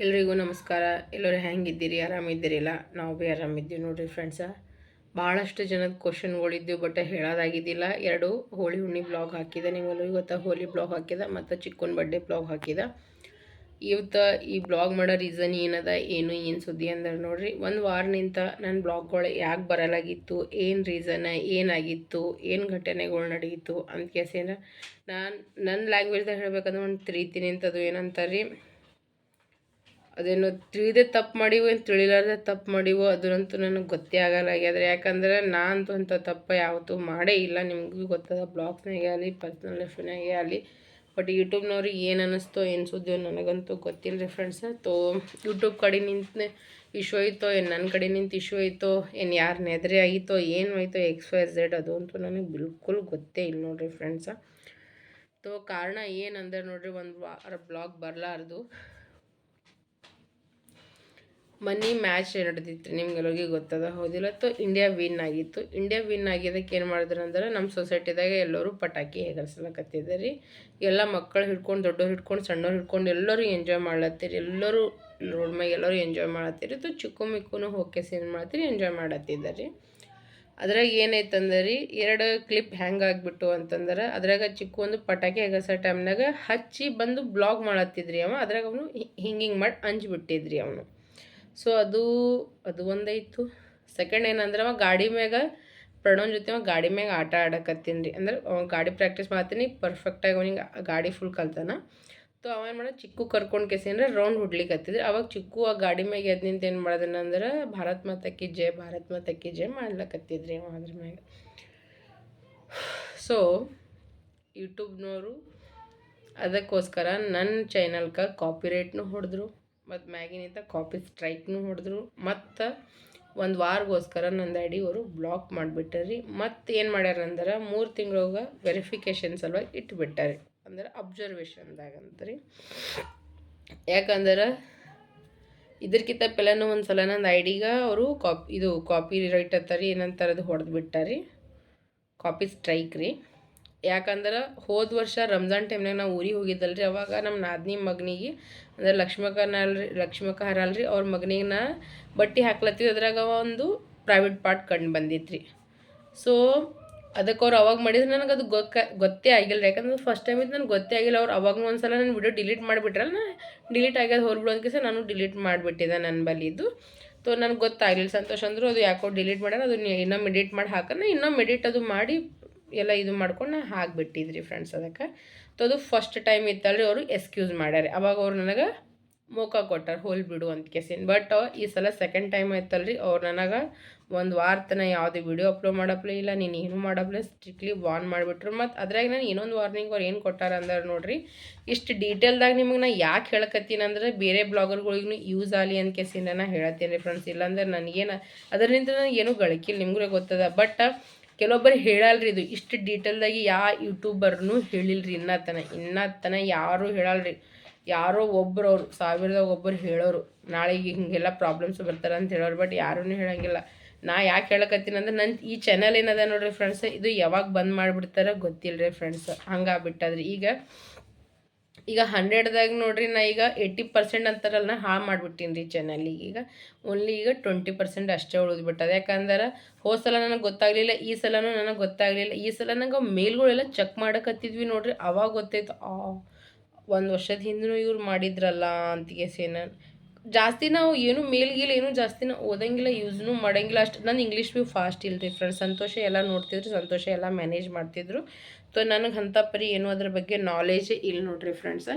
ಎಲ್ರಿಗೂ ನಮಸ್ಕಾರ. ಎಲ್ಲರೂ ಹೆಂಗಿದ್ದೀರಿ? ಆರಾಮಿದ್ದೀರಿಲ್ಲ? ನಾವು ಭೀ ಆರಾಮಿದ್ದೀವಿ ನೋಡಿರಿ ಫ್ರೆಂಡ್ಸ ಭಾಳಷ್ಟು ಜನದ ಕ್ವಶನ್ಗಳಿದ್ದೆವು ಬಟ್ ಹೇಳೋದಾಗಿದ್ದಿಲ್ಲ. ಎರಡು, ಹೋಳಿ ಹುಣ್ಣಿ ಬ್ಲಾಗ್ ಹಾಕಿದೆ. ನಿಮ್ಮಲ್ಲೂ ಇವತ್ತು ಹೋಲಿ ಬ್ಲಾಗ್ ಹಾಕಿದ ಮತ್ತು ಚಿಕ್ಕನ್ ಬರ್ಡೇ ಬ್ಲಾಗ್ ಹಾಕಿದ. ಇವತ್ತು ಈ ಬ್ಲಾಗ್ ಮಾಡೋ ರೀಸನ್ ಏನದ, ಏನು ಏನು ಸುದ್ದಿ ಅಂದ್ರೆ ನೋಡಿರಿ. ಒಂದು ವಾರ ನಿಂತ ನನ್ನ ಬ್ಲಾಗ್ಗಳು ಯಾಕೆ ಬರಲಾಗಿತ್ತು? ಏನು ರೀಸನ್ ಏನಾಗಿತ್ತು ಏನು ಘಟನೆಗಳು ನಡೆಯಿತು ಅಂತ ಕೇಸೇನ ನಾನು ನನ್ನ ಲ್ಯಾಂಗ್ವೇಜ್ದಾಗ ಹೇಳ್ಬೇಕಂದ್ರೆ ಒಂದು ರೀತಿ ನಿಂತದು ಏನಂತಾರೆ? ರೀ ಅದೇನು ತಿಳಿದೇ ತಪ್ಪು ಮಾಡಿವು ಏನು ತಿಳಿಲಾರ್ದೆ ತಪ್ಪು ಮಾಡಿವು ಅದರಂತೂ ನನಗೆ ಗೊತ್ತೇ ಆಗಲ್ಲ. ಆಗ್ಯದ ಯಾಕಂದ್ರೆ ನಾನಂತೂ ಅಂಥ ತಪ್ಪು ಯಾವತ್ತೂ ಮಾಡೇ ಇಲ್ಲ. ನಿಮಗೂ ಗೊತ್ತದ ಬ್ಲಾಗ್ಸ್ನಾಗೆ ಆಗಲಿ, ಪರ್ಸ್ನಲ್ ಲೈಫ್ನಾಗೆ ಆಗಲಿ, ಬಟ್ ಯೂಟ್ಯೂಬ್ನವ್ರಿಗೆ ಏನು ಅನ್ನಿಸ್ತೋ ಏನು ಸುದ್ದಿಯೋ ನನಗಂತೂ ಗೊತ್ತಿಲ್ಲ ರೀ ಫ್ರೆಂಡ್ಸ್. ತೋ, ಯೂಟ್ಯೂಬ್ ಕಡೆ ನಿಂತು ಇಶ್ಯೂ ಐತೋ ಏನು ನನ್ನ ಕಡೆ ನಿಂತು ಇಶ್ಯೂ ಐತೋ ಏನು ಯಾರು ನೆದರೆ ಆಯಿತೋ, ಏನು ಆಯಿತೋ ಎಕ್ಸ್, ವೈ, ಝೆಡ್ ಅದು ಅಂತೂ ನನಗೆ ಬಿಲ್ಕುಲ್ ಗೊತ್ತೇ ಇಲ್ಲ ನೋಡಿರಿ ಫ್ರೆಂಡ್ಸ. ತೋ, ಕಾರಣ ಏನಂದ್ರೆ ನೋಡಿರಿ, ಒಂದು ವಾರ ಬ್ಲಾಗ್ ಬರಲಾರ್ದು. ಮನಿ ಮ್ಯಾಚ್ ನಡೆದಿತ್ತು. ನಿಮ್ಗೆಲ್ಲರಿಗೂ ಗೊತ್ತದ? ಹೌದಿಲ್ಲ? ತೊ ಇಂಡಿಯಾ ವಿನ್ ಆಗಿತ್ತು. ಇಂಡಿಯಾ ವಿನ್ ಆಗಿದ್ದಕ್ಕೆ ಏನು ಮಾಡಿದ್ರು ಅಂದ್ರೆ ನಮ್ಮ ಸೊಸೈಟಿದಾಗ ಎಲ್ಲರೂ ಪಟಾಕಿ ಹೇಗರ್ಸ್ಲಕತ್ತಿದ್ದಾರೆ ಎಲ್ಲ ಮಕ್ಕಳು ಹಿಡ್ಕೊಂಡು, ದೊಡ್ಡವ್ರು ಹಿಡ್ಕೊಂಡು, ಸಣ್ಣವ್ರು ಹಿಡ್ಕೊಂಡು ಎಲ್ಲರೂ ಎಂಜಾಯ್ ಮಾಡ್ಲತ್ತೀರಿ. ಎಲ್ಲರೂ ರೋಡ್ ಮ್ಯಾಗ ಎಲ್ಲರೂ ಎಂಜಾಯ್ ಮಾಡತ್ತೀರಿ ತೋ ಚಿಕ್ಕು ಮಿಕ್ಕೂ ಹೋಗಿ ಏನು ಮಾಡ್ತೀರಿ? ಎಂಜಾಯ್ ಮಾಡತ್ತಿದ್ದಾರೆ ಅದ್ರಾಗ ಏನೈತಂದ್ರೆ ರೀ ಎರಡು ಕ್ಲಿಪ್ ಹ್ಯಾಂಗ್ ಆಗಿಬಿಟ್ಟು ಅಂತಂದ್ರೆ, ಅದ್ರಾಗ ಚಿಕ್ಕ ಒಂದು ಪಟಾಕಿ ಹೆಗಸೋ ಟೈಮ್ನಾಗ ಹಚ್ಚಿ ಬಂದು ಬ್ಲಾಗ್ ಮಾಡತ್ತಿದ್ರಿ ಅವ. ಅದ್ರಾಗ ಅವನು ಹಿಂಗಿಂಗ್ ಹಿಂಗೆ ಮಾಡಿ ಅಂಜ್ಬಿಟ್ಟಿದ್ರಿ ಅವನು. ಸೊ ಅದು ಅದು ಒಂದೈತು ಸೆಕೆಂಡ್ ಏನಂದ್ರೆ, ಅವ ಗಾಡಿ ಮ್ಯಾಗ ಪ್ರಣೋನ್ ಜೊತೆ ಅವ ಗಾಡಿ ಮ್ಯಾಗ ಆಟ ಆಡಕತ್ತೀನಿ ರೀ. ಅಂದ್ರೆ, ಅವ ಗಾಡಿ ಪ್ರಾಕ್ಟೀಸ್ ಮಾಡ್ತೀನಿ ಪರ್ಫೆಕ್ಟಾಗಿ ಅವನಿಗೆ ಗಾಡಿ ಫುಲ್ ಕಲ್ತಾನ. ಸೊ ಅವ ಏನು ಮಾಡ ಚಿಕ್ಕು ಕರ್ಕೊಂಡು ಕೇಸಿ ಅಂದ್ರೆ ರೌಂಡ್ ಹುಡ್ಲಿಕ್ಕೆ ಅವಾಗ ಚಿಕ್ಕು ಆ ಗಾಡಿ ಮ್ಯಾಗ ಎದ್ದು ನಿಂತು ಏನು ಮಾಡೋದನ್ನ ಅಂದ್ರೆ, ಭಾರತ್ ಮಾತಕ್ಕಿ ಜಯ ಭಾರತ್ ಮಾತಕ್ಕಿ ಜಯ ಮಾಡ್ಲಕತ್ತಿದ್ರಿ ಅವ ಅದ್ರ ಮ್ಯಾಗ. ಸೊ ಯೂಟ್ಯೂಬ್ನವರು ಅದಕ್ಕೋಸ್ಕರ ನನ್ನ ಚಾನಲ್ಗೆ ಕಾಪಿರೈಟ್ನು ಹೊಡೆದ್ರು. ಮತ್ತು ಮ್ಯಾಗಿನಿಂದ ಕಾಪಿ ಸ್ಟ್ರೈಕ್ನು ಹೊಡೆದ್ರು. ಮತ್ತು ಒಂದು ವಾರಗೋಸ್ಕರ ನಂದು ಐ ಅವರು ಬ್ಲಾಕ್ ಮಾಡಿಬಿಟ್ಟಾರಿ. ಮತ್ತು ಏನು ಮಾಡ್ಯಾರ ಅಂದ್ರೆ ಮೂರು ತಿಂಗಳಾಗ ವೆರಿಫಿಕೇಷನ್ ಸಲುವಾಗಿ ಇಟ್ಬಿಟ್ಟಾರಿ. ಅಂದ್ರೆ ಅಬ್ಸರ್ವೇಷನ್ದಾಗ ಅಂತರಿ. ಯಾಕಂದ್ರೆ ಇದಕ್ಕಿಂತ ಪೆಲನು ಒಂದು ಸಲ ನಂದು ಐ ಅವರು ಕಾಪಿ ಇದು ಕಾಪಿ ರೈಟ್ ಅತ್ತಾರಿ ಏನಂತಾರದು ಹೊಡೆದು ಬಿಟ್ಟಾರಿ. ಕಾಪಿ ಸ್ಟ್ರೈಕ್ ರೀ. ಯಾಕಂದ್ರೆ ಹೋದ ವರ್ಷ ರಂಜಾನ್ ಟೈಮ್ನಾಗ ನಾವು ಊರಿಗೆ ಹೋಗಿದ್ದಲ್ಲ ರೀ ಅವಾಗ ನಮ್ಮ ನಾದಿನಿ ಮಗನಿಗೆ, ಅಂದ್ರೆ ಲಕ್ಷ್ಮಕ್ಕನ ಅಲ್ರಿ ಲಕ್ಷ್ಮಕ್ಕ ಹರಲ್ರಿ ಅವ್ರ ಮಗನಿಗೆ ನಾ ಬಟ್ಟೆ ಹಾಕ್ಲತ್ತೀವಿ, ಅದ್ರಾಗ ಒಂದು ಪ್ರೈವೇಟ್ ಪಾರ್ಟ್ ಕಂಡು ಬಂದಿತ್ತು ರೀ ಸೊ ಅದಕ್ಕೆ ಅವ್ರು ಅವಾಗ ಮಾಡಿದ್ರೆ ನನಗೆ ಅದು ಗೊಕ್ಕ, ಗೊತ್ತೇ ಆಗಿಲ್ಲ ಯಾಕಂದ್ರೆ ಫಸ್ಟ್ ಟೈಮ್ ಇದು ನನಗೆ ಗೊತ್ತೇ ಆಗಿಲ್ಲ, ಅವ್ರು ಅವಾಗ ಒಂದು ಸಲ ನಾನು ವಿಡಿಯೋ ಡಿಲೀಟ್ ಮಾಡಿಬಿಟ್ರಲ್ಲ, ನಾ ಡಿಲೀಟ್ ಆಗ್ಯದ ಹೋಗ್ಬಿಡು ಸರ್ ನಾನು ಡಿಲೀಟ್ ಮಾಡಿಬಿಟ್ಟಿದ್ದೆ ನನ್ನ ಬಲಿದು ಸೊ ನನಗೆ ಗೊತ್ತಾಗಲಿಲ್ಲ, ಸಂತೋಷ ಅಂದರು ಅದು ಯಾಕೋ ಡಿಲೀಟ್ ಮಾಡ್ಯಾರ ಅದು ಇನ್ನೊಮ್ಮೆ ಎಡಿಟ್ ಮಾಡಿ ಹಾಕೋಣ ಇನ್ನೊಮ್ಮೆ ಎಡಿಟ್ ಅದು ಮಾಡಿ ಎಲ್ಲ ಇದು ಮಾಡ್ಕೊಂಡು ನಾ ಹಾಕಿಬಿಟ್ಟಿದ್ರಿ ಫ್ರೆಂಡ್ಸ್ ಅದಕ್ಕೆ. ಅದು ಫಸ್ಟ್ ಟೈಮ್ ಇತ್ತಲ್ರಿ ಅವರು ಎಕ್ಸ್ಕ್ಯೂಸ್ ಮಾಡ್ಯಾರ. ಅವಾಗ ಅವ್ರು ನನಗೆ ಮೋಕ ಕೊಟ್ಟಾರ, ಹೋಲ್ ಬಿಡು ಅಂತ ಕೇಸಿನ. ಬಟ್ ಈ ಸಲ ಸೆಕೆಂಡ್ ಟೈಮ್ ಆಯ್ತಲ್ರಿ ಅವ್ರು ನನಗೆ ಒಂದು ವಾರ ತನ ಯಾವುದೇ ವಿಡಿಯೋ ಅಪ್ಲೋಡ್ ಮಾಡಪ್ಲೇ ಇಲ್ಲ, ನೀನು ಏನು ಮಾಡಪ್ಲೇ ಸ್ಟ್ರಿಕ್ಟ್ಲಿ ವಾರ್ನ್ ಮಾಡಿಬಿಟ್ರು. ಮತ್ತು ಅದ್ರಾಗ ನಾನು ಇನ್ನೊಂದು ವಾರ್ನಿಂಗ್ ಅವ್ರು ಏನು ಕೊಟ್ಟಾರ ಅಂದ್ರೆ ನೋಡ್ರಿ. ಇಷ್ಟು ಡೀಟೇಲ್ದಾಗ ನಿಮಗೆ ನಾ ಯಾಕೆ ಹೇಳಕತ್ತೀನಿ ಅಂದ್ರೆ ಬೇರೆ ಬ್ಲಾಗರ್ಗಳಿಗೂ ಯೂಸ್ ಆಗಲಿ ಅಂತ ಕೇಸಿಂದ ನಾ ಹೇಳತ್ತೀನಿ ರೀ ಫ್ರೆಂಡ್ಸ್ ಇಲ್ಲಾಂದ್ರೆ ನನಗೇನು ಅದರಿಂದ ನನಗೆ ಏನೂ ಗಳಿಕಿಲ್ಲ ನಿಮಗೂ ಗೊತ್ತದ. ಬಟ್ ಕೆಲವೊಬ್ಬರು ಹೇಳಲ್ರಿ ಇದು ಇಷ್ಟು ಡೀಟೇಲ್ದಾಗಿ ಯಾವ ಯೂಟ್ಯೂಬರ್ನು ಹೇಳಿಲ್ರಿ ಇನ್ನತನ. ತನ ಇನ್ನೂ ತನ ಯಾರೂ ಹೇಳಲ್ರಿ. ಯಾರೋ ಒಬ್ಬರು ಅವರು ಸಾವಿರದಾಗ ಒಬ್ಬರು ಹೇಳೋರು. ನಾಳೆಗೆ ಹಿಂಗೆಲ್ಲ ಪ್ರಾಬ್ಲಮ್ಸ್ ಬರ್ತಾರೆ ಅಂತ ಹೇಳೋರು ಬಟ್ ಯಾರೂ ಹೇಳಂಗಿಲ್ಲ. ನಾ ಯಾಕೆ ಹೇಳಕತ್ತೀನಿ ಅಂದ್ರೆ ನನ್ನ ಈ ಚಾನಲ್ ಏನದ ನೋಡ್ರಿ ಫ್ರೆಂಡ್ಸ್ ಇದು ಯಾವಾಗ ಬಂದ್ ಮಾಡಿಬಿಡ್ತಾರೆ ಗೊತ್ತಿಲ್ಲ ರೀ ಫ್ರೆಂಡ್ಸ್ ಹಂಗಾಗ್ಬಿಟ್ಟದ್ರಿ ಈಗ ಈಗ ಹಂಡ್ರೆಡ್ದಾಗ ನೋಡ್ರಿ ನಾ ಈಗ ಏಯ್ಟಿ ಪರ್ಸೆಂಟ್ ಅಂತಾರಲ್ಲ ನಾ ಹಾಳು ಮಾಡಿಬಿಟ್ಟಿನಿ ರೀ ಚಾನಲಿಗೆ ಈಗ ಓನ್ಲಿ ಈಗ ಟ್ವೆಂಟಿ ಪರ್ಸೆಂಟ್ ಅಷ್ಟೇ ಉಳಿದ್ಬಿಟ್ಟದ ಯಾಕಂದ್ರೆ ಹೋದ ಸಲ ನನಗೆ ಗೊತ್ತಾಗಲಿಲ್ಲ, ಈ ಸಲನೂ ನನಗೆ ಗೊತ್ತಾಗಲಿಲ್ಲ. ಈ ಸಲ ನಂಗೆ ಮೇಲ್ಗಳೆಲ್ಲ ಚೆಕ್ ಮಾಡಕತ್ತಿದ್ವಿ ನೋಡ್ರಿ, ಅವಾಗ ಗೊತ್ತಾಯ್ತು, ಆ, ಒಂದು ವರ್ಷದ ಹಿಂದೂ ಇವ್ರು ಮಾಡಿದ್ರಲ್ಲ ಸೇನ ಜಾಸ್ತಿ ನಾವು ಏನು ಮೇಲ್ಗಿಲ್ಲ ಏನು ಜಾಸ್ತಿ ನಾವು ಓದಂಗಿಲ್ಲ, ಯೂಸ್ನು ಮಾಡೋಂಗಿಲ್ಲ. ಅಷ್ಟು ನಾನು ಇಂಗ್ಲೀಷ್ ಭೀ ಫಾಸ್ಟ್ ಇಲ್ರಿ ಫ್ರೆಂಡ್ಸ್ ಸಂತೋಷ ಎಲ್ಲ ನೋಡ್ತಿದ್ರು, ಸಂತೋಷ ಎಲ್ಲ ಮ್ಯಾನೇಜ್ ಮಾಡ್ತಿದ್ರು. ಸೊ ನನಗೆ ಅಂಥ ಪರಿ ಏನು ಅದ್ರ ಬಗ್ಗೆ ನಾಲೇಜ್ ಇಲ್ಲ ನೋಡ್ರಿ ಫ್ರೆಂಡ್ಸ್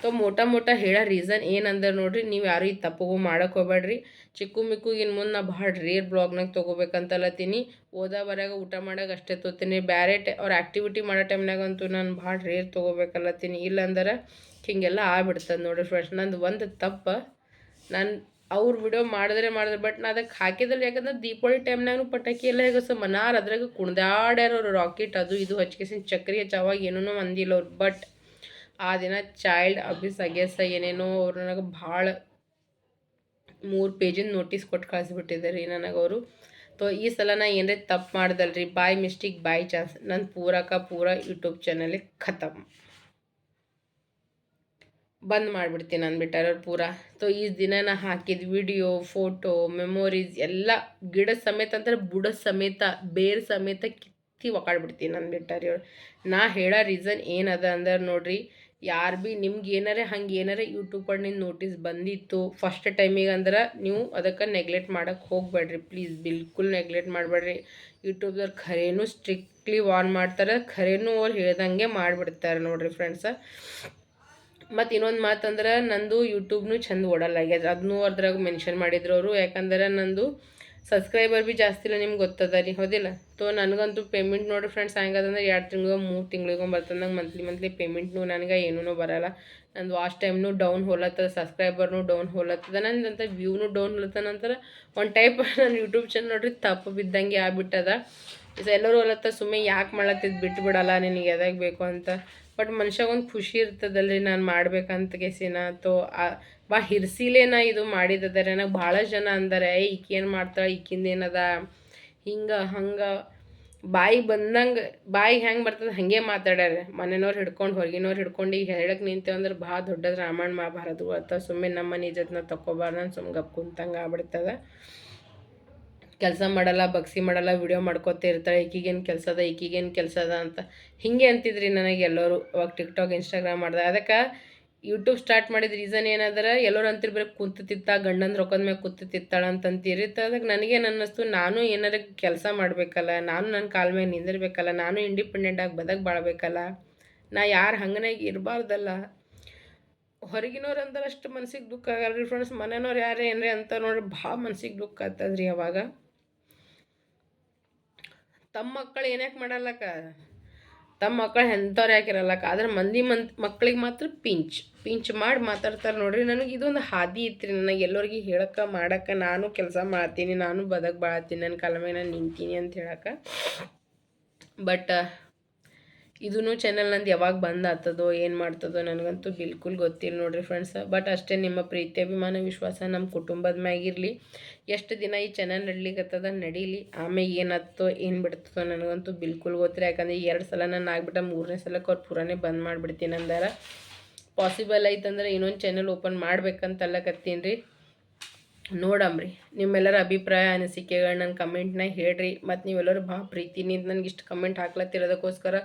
ಸೊ ಮೋಟ ಮೋಟ ಹೇಳೋ ರೀಸನ್ ಏನಂದ್ರೆ ನೋಡ್ರಿ, ನೀವು ಯಾರು ಈ ತಪ್ಪು ಮಾಡಕ್ಕೆ ಹೋಗ್ಬೇಡ್ರಿ. ಚಿಕ್ಕು ಮಿಕ್ಕು ಇನ್ನು ಮುಂದೆ ನಾ ಭಾಳ ರೇರ್ ಬ್ಲಾಗ್ನಾಗ ತೊಗೋಬೇಕಂತಲತ್ತೀನಿ ಓದಾ ಬರೆಯಾಗ ಊಟ ಮಾಡಾಗ ಅಷ್ಟೇ ತೊಗೋತೀನಿ ಬೇರೆ ಟೈ, ಅವ್ರ ಆ್ಯಕ್ಟಿವಿಟಿ ಮಾಡೋ ಟೈಮ್ನಾಗಂತೂ ನಾನು ಭಾಳ ರೇರ್ ತೊಗೋಬೇಕಲ್ಲತ್ತೀನಿ ಇಲ್ಲಾಂದ್ರೆ ಹೀಗೆಲ್ಲ ಆಗ್ಬಿಡ್ತದೆ ನೋಡಿರಿ ಫ್ರೆಂಡ್ಸ್ ನಂದು ಒಂದು ತಪ್ಪು. ನಾನು ಅವ್ರು ವಿಡಿಯೋ ಮಾಡಿದ್ರೆ ಮಾಡಿದ್ರೆ ಬಟ್ ನಾ ಅದಕ್ಕೆ ಹಾಕಿದ್ರೆ ಯಾಕಂದ್ರೆ ದೀಪಾವಳಿ ಟೈಮ್ನಾಗೂ ಪಟಾಕಿ ಎಲ್ಲ ಹೇಗೋ ಸೊ ಮನಾರ ಅದ್ರಾಗ ಕುಣ್ದಾಡ್ಯಾರ ಅವ್ರು ರಾಕೆಟ್ ಅದು ಇದು ಹಚ್ಕೇಸಿನ ಚಕ್ರಿ ಹಚ್ಚಾವಾಗ ಏನೂ ಅಂದಿಲ್ಲ ಅವ್ರು. ಬಟ್ ಆ ದಿನ ಚೈಲ್ಡ್ ಅಬ್ಯೂಸ್ ಆಗ್ಯಾಸ ಏನೇನೋ ಅವ್ರು ನನಗೆ ಭಾಳ ಮೂರು ಪೇಜಿನ ನೋಟಿಸ್ ಕೊಟ್ಟು ಕಳಿಸ್ಬಿಟ್ಟಿದ್ದಾರೆ ನನಗೆ ಅವರು ತೊ, ಈ ಸಲ ನಾ ಏನರೇ ತಪ್ಪು ಮಾಡ್ದಲ್ರಿ. By mistake, bye chance. ನನ್ನ ಪೂರಕ ಪೂರ ಯೂಟ್ಯೂಬ್ ಚಾನಲಿಗೆ ಖತಮ್. ಬಂದ್ ಮಾಡಿಬಿಡ್ತೀನಿ ಅಂದ್ಬಿಟ್ಟಾರ ಅವ್ರು ಪೂರ. ತೊ, ಈ ದಿನ ನಾ ಹಾಕಿದ ವಿಡಿಯೋ, ಫೋಟೋ, ಮೆಮೊರೀಸ್ ಎಲ್ಲ ಗಿಡದ ಸಮೇತ ಅಂದ್ರೆ ಬುಡದ ಸಮೇತ, ಬೇರ್ ಸಮೇತ ಕಿತ್ತಿ ಒಕಾಡ್ಬಿಡ್ತೀನಿ ಅಂದ್ಬಿಟ್ಟಾರ ಇವ್ರು. ನಾ ಹೇಳೋ ರೀಸನ್ ಏನದ ಅಂದ್ರೆ ನೋಡ್ರಿ. ಯಾರು ಭೀ ನಿಮ್ಗೆ ಏನಾರೇ ಹಂಗೆ ಏನಾರೇ ಯೂಟ್ಯೂಬ್ ಕಡೆ ನೋಟಿಸ್ ಬಂದಿತ್ತು ಫಸ್ಟ್ ಟೈಮಿಗೆ ಅಂದ್ರೆ ನೀವು ಅದಕ್ಕೆ ನೆಗ್ಲೆಕ್ಟ್ ಮಾಡೋಕ್ಕೆ ಹೋಗಬೇಡ್ರಿ ಪ್ಲೀಸ್ ಬಿಲ್ಕುಲ್ ನೆಗ್ಲೆಕ್ಟ್ ಮಾಡಬೇಡ್ರಿ ಯೂಟ್ಯೂಬ್ದವ್ರು ಖರೇನೂ ಸ್ಟ್ರಿಕ್ಟ್ಲಿ ವಾರ್ನ್ ಮಾಡ್ತಾರೆ, ಖರೇನೂ ಅವ್ರು ಹೇಳ್ದಂಗೆ ಮಾಡಿಬಿಡ್ತಾರೆ ನೋಡಿರಿ ಫ್ರೆಂಡ್ಸ ಮತ್ತು ಇನ್ನೊಂದು ಮಾತಂದ್ರೆ ನಂದು ಯೂಟ್ಯೂಬ್ನು ಚಂದ ಓಡಲ್ಲಾಗ್ಯದ ಅದನ್ನೂ ಅದ್ರಾಗ ಮೆನ್ಷನ್ ಮಾಡಿದ್ರು ಅವರು, ಯಾಕಂದ್ರೆ ನಂದು ಸಬ್ಸ್ಕ್ರೈಬರ್ ಭೀ ಜಾಸ್ತಿ ಇಲ್ಲ, ನಿಮ್ಗೆ ಗೊತ್ತದ ರೀ? ಹೌದಿಲ್ಲ? ತೋ, ನನಗಂತೂ ಪೇಮೆಂಟ್ ನೋಡಿ ಫ್ರೆಂಡ್ಸ್ ಹೆಂಗದಂದ್ರೆ ಎರಡು ತಿಂಗಳು ಮೂರು ತಿಂಗ್ಳಿಗೊ ಬರ್ತದೆ ನಂಗೆ ಮಂತ್ಲಿ ಮಂತ್ಲಿ ಪೇಮೆಂಟ್ನು ನನಗೆ ಏನೂ ಬರಲ್ಲ. ನಂದು ವಾಶ್ ಟೈಮ್ನು ಡೌನ್ ಹೋಲತ್ತದ ಸಬ್ಸ್ಕ್ರೈಬರ್ನು ಡೌನ್ ಹೋಲತ್ತದ, ನಂದಂತ ವ್ಯೂನು ಡೌನ್ ಹೋಲತ್ತ ನಂತರ ಒಂದು ಟೈಪ್ ನನ್ನ ಯೂಟ್ಯೂಬ್ ಚಾನಲ್ ನೋಡ್ರಿ, ತಪ್ಪು ಬಿದ್ದಂಗೆ ಆಗ್ಬಿಟ್ಟದ. ಎಲ್ಲರೂ ಹೋಲತ್ತ, ಸುಮ್ಮನೆ ಯಾಕೆ ಮಾಡತ್ತಿದ್ದು ಬಿಟ್ಟು ಬಿಡಲ್ಲ, ನಿನಗೆ ಎದಾಗ ಬೇಕು ಅಂತ. ಬಟ್ ಮನುಷ್ಯಾಗ ಒಂದು ಖುಷಿ ರೀ ನಾನು ಮಾಡ್ಬೇಕಂತ ಕೆಸಿನ ತೋ ಬಾ ಹಿರ್ಸಿಲೇನ ಇದು ಮಾಡಿದ್ದಾರೆ ನನಗೆ ಭಾಳ ಜನ ಅಂದರೆ, ಈಕೇನು ಮಾಡ್ತಾಳೆ, ಈಕಿಂದ ಏನದ? ಹಿಂಗೆ, ಹಂಗೆ. ಬಾಯಿ ಬಂದಂಗೆ, ಬಾಯಿ ಹೆಂಗೆ ಬರ್ತದೆ ಹಾಗೆ ಮಾತಾಡ್ಯಾರ. ಮನೆಯವ್ರು ಹಿಡ್ಕೊಂಡು ಹೊರಗಿನವ್ರು ಹಿಡ್ಕೊಂಡು ಈಗ ಹೇಳಕ್ಕೆ ನಿಂತೇವೆ ಅಂದ್ರೆ ಭಾಳ ದೊಡ್ಡದು ರಾಮಾಯಣ ಮಹಾಭಾರತ ಅಂತ ಸುಮ್ಮನೆ ನಮ್ಮ ಮನೆ ತಗೋಬಾರ್ದು ಅಂತ ಸುಮ್ಮನೆ ಗಪ್ ಕುಂತಂಗೆ ಆಗ್ಬಿಡ್ತದ. ಕೆಲಸ ಮಾಡಲ್ಲ, ಬಗ್ಸಿ ಮಾಡಲ್ಲ, ವಿಡಿಯೋ ಮಾಡ್ಕೋತ ಇರ್ತಾಳೆ, ಈಕಿಗೇನು ಕೆಲಸ ಅದ ಈಕಿಗೇನು ಕೆಲಸ ಅದ ಅಂತ. ಹಿಂಗೆ ಅಂತಿದ್ರಿ ನನಗೆ ಎಲ್ಲರೂ. ಅವಾಗ ಟಿಕ್ಟಾಕ್, ಇನ್ಸ್ಟಾಗ್ರಾಮ್ ಮಾಡ್ದೆ ಅದಕ್ಕೆ ಯೂಟ್ಯೂಬ್ ಸ್ಟಾರ್ಟ್ ಮಾಡಿದ ರೀಸನ್ ಏನಾದ್ರೆ? ಎಲ್ಲರೂ ಅಂತೀರಿ ಬರೀ ಕುಂತಿತ್ತ ಗಂಡನ ರೊಕ್ಕದ ಮ್ಯಾಗ ಕುಂತಿತ್ತಾಳ ಅಂತಂತೀರಿ. ಅದಕ್ಕೆ ನನಗೇನು ಅನ್ನಿಸ್ತು? ನಾನು ಏನಾರ ಕೆಲಸ ಮಾಡಬೇಕಲ್ಲ, ನಾನು ನನ್ನ ಕಾಲ ಮೇಲೆ ನಿಂದಿರ್ಬೇಕಲ್ಲ, ನಾನು ಇಂಡಿಪೆಂಡೆಂಟಾಗಿ ಬದಕ್ ಬಾಳ್ಬೇಕಲ್ಲ, ನಾ ಯಾರು ಹಂಗನಾಗ ಇರಬಾರ್ದಲ್ಲ. ಹೊರಗಿನವ್ರು ಅಂದ್ರೆ ಅಷ್ಟು ಮನ್ಸಿಗೆ ದುಃಖ ಆಗಲ್ಲ ರೀ ಫ್ರೆಂಡ್ಸ್ ಮನೆಯವ್ರು ಯಾರೇ ಏನ್ರಿ ಅಂತ ನೋಡ್ರಿ ಭಾಳ ಮನ್ಸಿಗೆ ದುಃಖ ಆಗ್ತದ್ರಿ ಅವಾಗ. ತಮ್ಮ ಮಕ್ಕಳು ಏನ್ಯಾಕೆ ಮಾಡಲ್ಲಕ್ಕ? ತಮ್ಮ ಮಕ್ಕಳು ಎಂಥವ್ರು ಯಾಕಿರಲ್ಲಕ್ಕ ಆದ್ರೆ ಮಂದಿ ಮಂತ್ ಮಕ್ಳಿಗೆ ಮಾತ್ರ ಪಿಂಚ್. ಪಿಂಚ್ ಮಾಡಿ ಮಾತಾಡ್ತಾರೆ ನೋಡ್ರಿ. ನನಗೆ ಇದೊಂದು ಹಾದಿ ಇತ್ತು ರೀ ನನಗೆ ಎಲ್ಲರಿಗೆ ಹೇಳಕ್ಕೆ ಮಾಡಕ್ಕೆ ನಾನು ಕೆಲಸ ಮಾಡ್ತೀನಿ. ನಾನು ಬದಕ್ ಬಾಳತ್ತೀನಿ ನನ್ನ ಕಾಲ ನಾನು ನಿಂತೀನಿ ಅಂತ ಹೇಳಕ್ಕೆ. ಬಟ್ ಇದೂ ಚಾನಲ್ ನಂದು ಯಾವಾಗ ಬಂದ್ ಆಗ್ತದೋ ಏನು ಮಾಡ್ತದೋ ನನಗಂತೂ ಬಿಲ್ಕುಲ್ ಗೊತ್ತಿಲ್ಲ ನೋಡ್ರಿ ಫ್ರೆಂಡ್ಸ್ ಬಟ್ ಅಷ್ಟೇ ನಿಮ್ಮ ಪ್ರೀತಿ, ಅಭಿಮಾನ, ವಿಶ್ವಾಸ ನಮ್ಮ ಕುಟುಂಬದ ಮ್ಯಾಗಿರಲಿ. ಎಷ್ಟು ದಿನ ಈ ಚಾನಲ್ ನಡ್ಲಿಕ್ಕತ್ತದ ನಡೀಲಿ. ಆಮೇಲೆ ಏನಾಗ್ತೋ ಏನು ಬಿಡ್ತದೋ ನನಗಂತೂ ಬಿಲ್ಕುಲ್ ಗೊತ್ತಿಲ್ಲ. ಯಾಕಂದ್ರೆ ಎರಡು ಸಲ ನಾನು ಆಗ್ಬಿಟ್ಟ, ಮೂರನೇ ಸಲಕ್ಕೆ ಅವ್ರು ಪೂರಾನೇ ಬಂದ್ ಮಾಡಿಬಿಡ್ತೀನಿ ಅಂದಾರ. ಪಾಸಿಬಲ್ ಐತಂದ್ರೆ ಇನ್ನೊಂದು ಚಾನಲ್ ಓಪನ್ ಮಾಡ್ಬೇಕಂತ ಅಲ್ಲಕತ್ತೀನಿ ರೀ ನೋಡಮ್ರಿ. ನಿಮ್ಮೆಲ್ಲರ ಅಭಿಪ್ರಾಯ, ಅನಿಸಿಕೆಗಳು ನನ್ನ ಕಮೆಂಟ್ನಾಗ ಹೇಳ್ರಿ. ಮತ್ತು ನೀವೆಲ್ಲರೂ ಭಾಳ ಪ್ರೀತಿನಿಂದ ನನಗೆ ಇಷ್ಟು ಕಮೆಂಟ್ ಹಾಕ್ಲತ್ತಿರೋದಕ್ಕೋಸ್ಕರ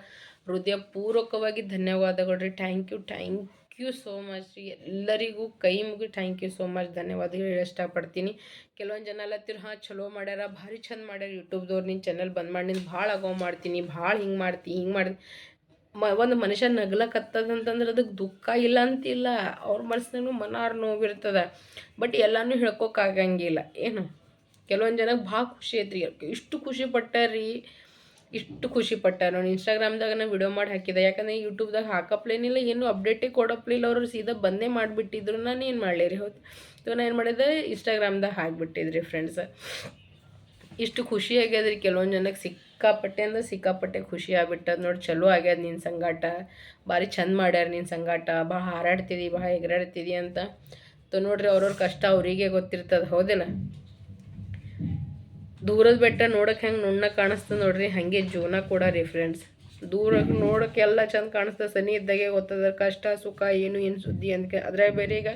ಹೃದಯಪೂರ್ವಕವಾಗಿ ಧನ್ಯವಾದಗಳು ರೀ thank you thank you so much ರೀ. ಎಲ್ಲರಿಗೂ ಕೈ ಮುಗಿ ಥ್ಯಾಂಕ್ ಯು ಸೋ ಮಚ್ ಧನ್ಯವಾದಗಳು ಹೇಳಿ ಇಷ್ಟಪಡ್ತೀನಿ. ಕೆಲವೊಂದು ಜನ ಅಲ್ಲತ್ತಿರು ಹಾಂ ಚಲೋ ಮಾಡ್ಯಾರ, ಭಾರಿ ಚಂದ ಮಾಡ್ಯಾರ ಯೂಟ್ಯೂಬ್ದವ್ರು. ನಿನ್ನ ಚಾನಲ್ ಬಂದ್ ಮಾಡಿ ಭಾಳ ಆಗೋ ಮಾಡ್ತೀನಿ, ಭಾಳ ಹಿಂಗೆ ಮಾಡ್ತೀನಿ ಹಿಂಗೆ ಮಾಡಿ ಮ, ಒಂದು ಮನುಷ್ಯ ನಗ್ಲಕ್ಕತ್ತದಂತಂದ್ರೆ ಅದಕ್ಕೆ ದುಃಖ ಇಲ್ಲ ಅಂತಿಲ್ಲ. ಅವ್ರ ಮನಸ್ಸಿನೂ ಮನಾರ್ ನೋವಿರ್ತದೆ ಬಟ್ ಎಲ್ಲನೂ ಹೇಳ್ಕೊಕ್ಕಾಗಂಗಿಲ್ಲ ಏನು? ಕೆಲವೊಂದು ಜನಕ್ಕೆ ಭಾಳ ಖುಷಿ ಐತ್ರಿ. ಇಷ್ಟು ಖುಷಿ ಪಟ್ಟಾರಿ ಇಷ್ಟು ಖುಷಿ ಪಟ್ಟ. ನೋಡಿ ಇನ್ಸ್ಟಾಗ್ರಾಮ್ದಾಗ ನಾ ವಿಡಿಯೋ ಮಾಡಿ ಹಾಕಿದೆ. ಯಾಕಂದ್ರೆ ಯೂಟ್ಯೂಬ್ದಾಗ ಹಾಕಪ್ಲೇನಿಲ್ಲ ಏನು ಅಪ್ಡೇಟೇ ಕೊಡಪ್ಲಿಲ್ಲ ಅವರು ಸೀದಾ ಬಂದೇ ಮಾಡಿಬಿಟ್ಟಿದ್ರು. ನಾನು ಏನು ಮಾಡಲಿ ರೀ ಹೊತ್ತು ಸೊ ನಾನು ಏನು ಮಾಡಿದೆ? ಇನ್ಸ್ಟಾಗ್ರಾಮ್ದಾಗ ಹಾಕಿಬಿಟ್ಟಿದ್ರಿ ಫ್ರೆಂಡ್ಸ್ ಇಷ್ಟು ಖುಷಿ ಆಗ್ಯದ್ರಿ. ಕೆಲವೊಂದು ಜನಕ್ಕೆ ಸಿಕ್ಕಾಪಟ್ಟೆ ಅಂದ್ರೆ ಸಿಕ್ಕಾಪಟ್ಟೆ ಖುಷಿ ಆಗ್ಬಿಟ್ಟದ. ನೋಡಿ, ಚಲೋ ಆಗ್ಯದ ನಿನ್ನ ಸಂಗಾಟ. ಭಾರಿ ಚಂದ ಮಾಡ್ಯಾರ ನಿನ್ನ ಸಂಗಾಟ. ಭಾಳ ಹಾರಾಡ್ತಿದಿ ಭಾಳ ಎಗರಾಡ್ತಿದ್ದಿ ಅಂತ. ತೊ ನೋಡ್ರಿ ಅವ್ರವ್ರ ಕಷ್ಟ ಅವರಿಗೆ ಗೊತ್ತಿರ್ತದೆ. ಹೌದಿಲ್ಲ ದೂರದ ಬೆಟ್ಟ ನೋಡಕ್ಕೆ ಹೆಂಗೆ ನುಣ್ಣ ಕಾಣಿಸ್ತದೆ ನೋಡ್ರಿ, ಹಾಗೆ ಜೀವನ ಕೂಡ ರೀ ಫ್ರೆಂಡ್ಸ್ ದೂರ ನೋಡೋಕೆ ಎಲ್ಲ ಚಂದ ಕಾಣಿಸ್ತದೆ ಸನಿ ಇದ್ದಾಗೆ ಗೊತ್ತದ, ಕಷ್ಟ, ಸುಖ, ಏನು ಏನು ಸುದ್ದಿ ಅಂತ ಅದ್ರಾಗ ಬೇರೆ ಈಗ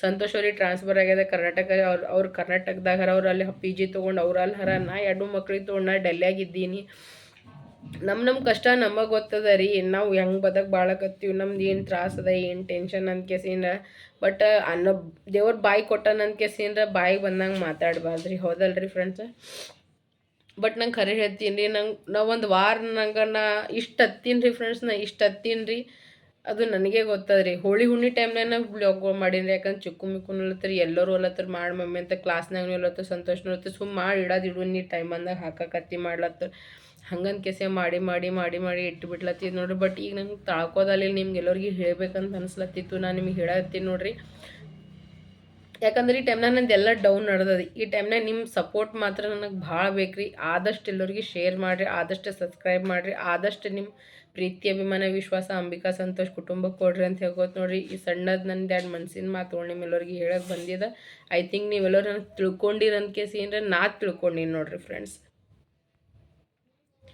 ಸಂತೋಷ್ ಅವ್ರಿಗೆ ಟ್ರಾನ್ಸ್ಫರ್ ಆಗ್ಯದ ಕರ್ನಾಟಕ, ಅವ್ರು ಅವ್ರು ಕರ್ನಾಟಕದಾಗ ಅವ್ರು ಅಲ್ಲಿ ಪಿ ಜಿ ತೊಗೊಂಡು, ಅವ್ರು ಹರ, ನಾ ಎರಡು ಮಕ್ಳಿಗೆ ತೊಗೊಂಡು ನಾ ಡೆಲ್ಲಿಯಾಗಿದ್ದೀನಿ ನಮ್ಮ ನಮ್ಮ ಕಷ್ಟ ನಮಗೆ ಗೊತ್ತದ ರೀ. ನಾವು ಹೆಂಗೆ ಬದಕ್ ಬಾಳಕತ್ತೀವಿ, ನಮ್ದು ಏನು ತ್ರಾಸ ಅದ, ಏನು ಟೆನ್ಷನ್ ಅಂತ ಕೇಸಿನ ಬಟ್ ಅನ್ನೋ ದೇವ್ರ ಬಾಯಿ ಕೊಟ್ಟನ ಅಂತ ಕೇಸಿಂದ ಬಾಯಿಗೆ ಬಂದಂಗೆ ಮಾತಾಡಬಾರ್ದು ರೀ. ಹೌದಲ್ರಿ ಫ್ರೆಂಡ್ಸ್ ಬಟ್ ನಂಗೆ ಖರೆ ಹೇಳ್ತೀನಿ ರೀ, ನಂಗೆ ನಾ ಒಂದು ವಾರ ನಂಗೆ ನಾ ಇಷ್ಟು ಹತ್ತೀನಿ ರೀ ಫ್ರೆಂಡ್ಸ್ ನಾ ಇಷ್ಟು ಹತ್ತೀನಿ ರೀ. ಅದು ನನಗೆ ಗೊತ್ತದ ರೀ. ಹೋಳಿ ಹುಣ್ಣಿ ಟೈಮ್ನಾಗ ಬ್ಲಾಗ್ ಮಾಡೀನಿ ಯಾಕಂದ್ರೆ ಚಿಕ್ಕು ಮಿಕ್ಕು ಅಲ್ಲತ್ತರ ಎಲ್ಲರೂ ಅಲ್ಲತ್ತರ ಮಾಡಿ ಮಮ್ಮಿ ಅಂತ ಕ್ಲಾಸ್ನಾಗ ಅಲ್ಲತ್ತ ಸಂತೋಷನೂ ಇರುತ್ತೆ ಸುಮ್ಮ ಮಾಡಿ ಇಡೋದು ಇಡು ನೀ ಟೈಮ್ ಅಂದಾಗ ಹಾಕಕತ್ತಿ ಮಾಡ್ಲತ್ತ ಹಂಗಂತ ಕೆಸೆ ಮಾಡಿ ಮಾಡಿ ಮಾಡಿ ಮಾಡಿ ಇಟ್ಟು ಬಿಡ್ಲತ್ತಿದ್ದು ನೋಡ್ರಿ. ಬಟ್ ಈಗ ನಂಗೆ ತಾಳ್ಕೋದಲ್ಲಿ ನಿಮ್ಗೆ ಎಲ್ಲರಿಗೆ ಹೇಳ್ಬೇಕಂತ ಅನ್ಸ್ಲತ್ತಿತ್ತು. ನಾನು ನಿಮ್ಗೆ ಹೇಳತ್ತೀನಿ ನೋಡ್ರಿ. ಯಾಕಂದ್ರೆ ಈ ಟೈಮ್ನಾಗ ನಂದು ಎಲ್ಲ ಡೌನ್ ನಡೆದದ. ಈ ಟೈಮ್ನಾಗ ನಿಮ್ಮ ಸಪೋರ್ಟ್ ಮಾತ್ರ ನನಗೆ ಭಾಳ ಬೇಕ್ರಿ. ಆದಷ್ಟು ಎಲ್ಲರಿಗೆ ಶೇರ್ ಮಾಡಿರಿ, ಆದಷ್ಟು ಸಬ್ಸ್ಕ್ರೈಬ್ ಮಾಡಿರಿ, ಆದಷ್ಟು ನಿಮ್ಮ ಪ್ರೀತಿ, ಅಭಿಮಾನ, ವಿಶ್ವಾಸ, ಅಂಬಿಕಾ, ಸಂತೋಷ್ ಕುಟುಂಬಕ್ಕೆ ಕೊಡ್ರಿ ಅಂತ ಹೇಳ್ಕೊತ್ ನೋಡ್ರಿ. ಈ ಸಣ್ಣದು ನಂದು ಎರಡು ಮನ್ಸಿನ ಮಾತು ನಿಮ್ಮ ಎಲ್ಲರಿಗೆ ಹೇಳಕ್ಕೆ ಬಂದಿದೆ. ಐ ಥಿಂಕ್ ನೀವೆಲ್ಲರೂ ನನಗೆ ತಿಳ್ಕೊಂಡಿರಂತ ಕೇಸಿ ಏನರ ನಾ ತಿಳ್ಕೊಂಡಿನಿ ನೋಡ್ರಿ ಫ್ರೆಂಡ್ಸ್